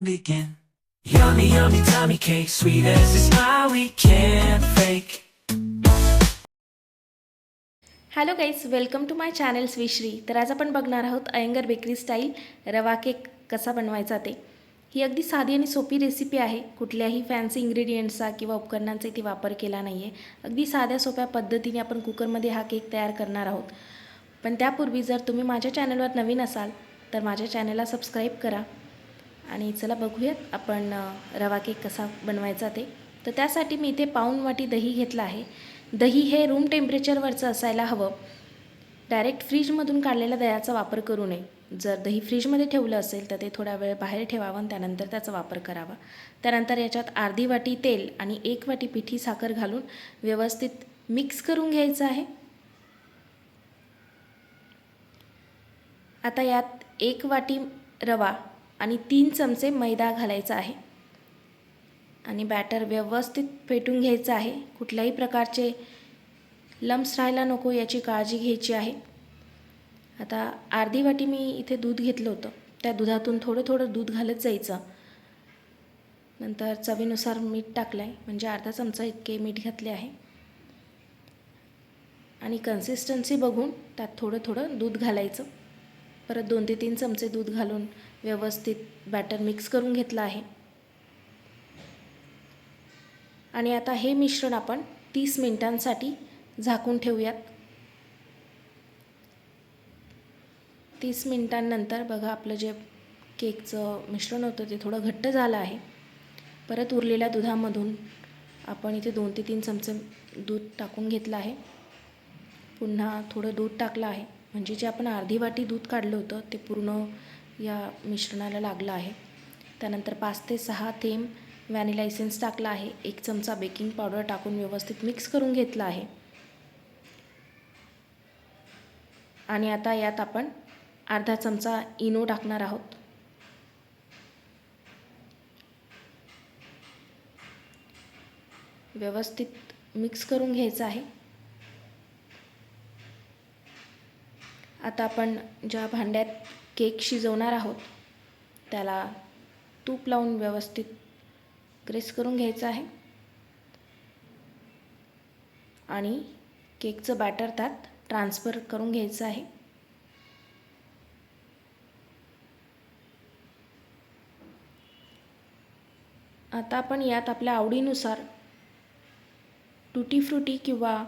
begin. Yummy, yummy, tummy cake, sweet as a smile we can't fake. Hello guys welcome to my channel Swishri तर आज आपण बघणार आहोत Iyengar bakery style रवा cake कसा बनवायचा ते. ही अगदी साधी आणि सोपी रेसिपी आहे. कुठल्याही फॅन्सी इंग्रेडियंट्सचा किंवा उपकरणांचा इथे वापर केला नाही आहे अगदी साध्या सोप्या पद्धतीने आपण कुकरमध्ये हा केक तयार करणार आहोत. पण त्यापूर्वी जर तुम्ही माझ्या चॅनलवर नवीन असाल तर माझ्या चॅनलला सबस्क्राईब करा. आणि चला बघूयात आपण रवा केक कसा बनवायचा ते. तर त्यासाठी मी इथे पाऊन वाटी दही घेतलं आहे. दही हे रूम टेम्परेचरवरचं असायला हवं. डायरेक्ट फ्रीजमधून काढलेल्या दह्याचा वापर करू नये. जर दही फ्रीजमध्ये ठेवलं असेल तर ते थोडा वेळ बाहेर ठेवावं आणि त्यानंतर त्याचा वापर करावा. त्यानंतर याच्यात अर्धी वाटी तेल आणि एक वाटी पिठी साखर घालून व्यवस्थित मिक्स करून घ्यायचं आहे. आता यात एक वाटी रवा आणि तीन चमचे मैदा घालायचा आहे. आणि बॅटर व्यवस्थित फेटून घ्यायचं आहे. कुठल्याही प्रकारचे लम्स राहायला नको याची काळजी घ्यायची आहे. आता अर्धी वाटी मी इथे दूध घेतलं होतं. त्या दुधातून थोडं थोडं दूध घालत जायचं. नंतर चवीनुसार मीठ टाकलं आहे म्हणजे अर्धा चमचा इतके मीठ घातले आहे. आणि कन्सिस्टन्सी बघून त्यात थोडं थोडं दूध घालायचं. परत दोन ते तीन चमचे दूध घालून व्यवस्थित बॅटर मिक्स करून घेतलं आहे. आणि आता हे मिश्रण आपण तीस मिनिटांसाठी झाकून ठेवूयात. तीस मिनिटांनंतर बघा आपलं जे केकचं मिश्रण होतं ते थोडं घट्ट झालं आहे. परत उरलेल्या दुधामधून आपण इथे दोन ते तीन चमचे दूध टाकून घेतलं आहे. पुन्हा थोडं दूध टाकलं आहे. म्हणजे जे आपण अर्धी वाटी दूध काढलं होतं ते पूर्ण या मिश्रणाला लागलं आहे. त्यानंतर पाच ते सहा थेंब व्हॅनिला इसेन्स टाकला आहे. एक चमचा बेकिंग पावडर टाकून व्यवस्थित मिक्स करून घेतलं आहे. आणि आता यात आपण अर्धा चमचा इनो टाकणार आहोत. व्यवस्थित मिक्स करून घ्यायचं आहे. आता आपण ज्या भांड्यात केक शिजवणार आहोत. त्याला तूप लावून व्यवस्थित ग्रेस करून घ्यायचं आहे. आणि केकचं बॅटर त्यात ट्रान्सफर करून घ्यायचं आहे. आता आपण यात आपल्या आवडीनुसार टुटी फ्रुटी किंवा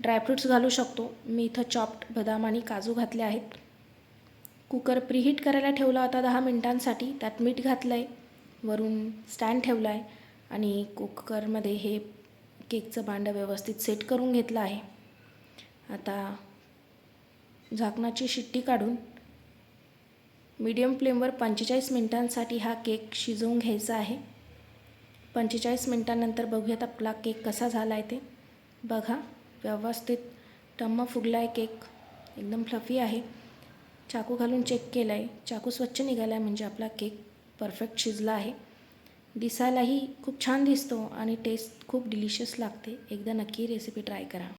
ड्रायफ्रूट्स घालू शकतो. मी इथं चॉप्ड बदाम आणि काजू घातले आहेत. कुकर प्रीहीट करायला ठेवला होता दहा मिनटांसाठी. त्यात मीठ घातलं आहे वरून स्टँड ठेवला आहे आणि कुकरमध्ये हे केकचं भांडं व्यवस्थित सेट करून घेतलं आहे. आता झाकणाची शिट्टी काढून मीडियम फ्लेमवर पंचेचाळीस मिनटांसाठी हा केक शिजवून घ्यायचा आहे. पंचेचाळीस मिनटानंतर बघूयात आपला केक कसा झाला आहे ते. बघा व्यवस्थित टम्म फुगला आहे केक. एकदम फ्लफी आहे. चाकू घालून चेक केला आहे चाकू स्वच्छ निघाला आहे म्हणजे आपला केक परफेक्ट शिजला आहे. दिसायलाही खूप छान दिसतो आणि टेस्ट खूप डिलिशियस लागते. एकदा नक्की रेसिपी ट्राय करा.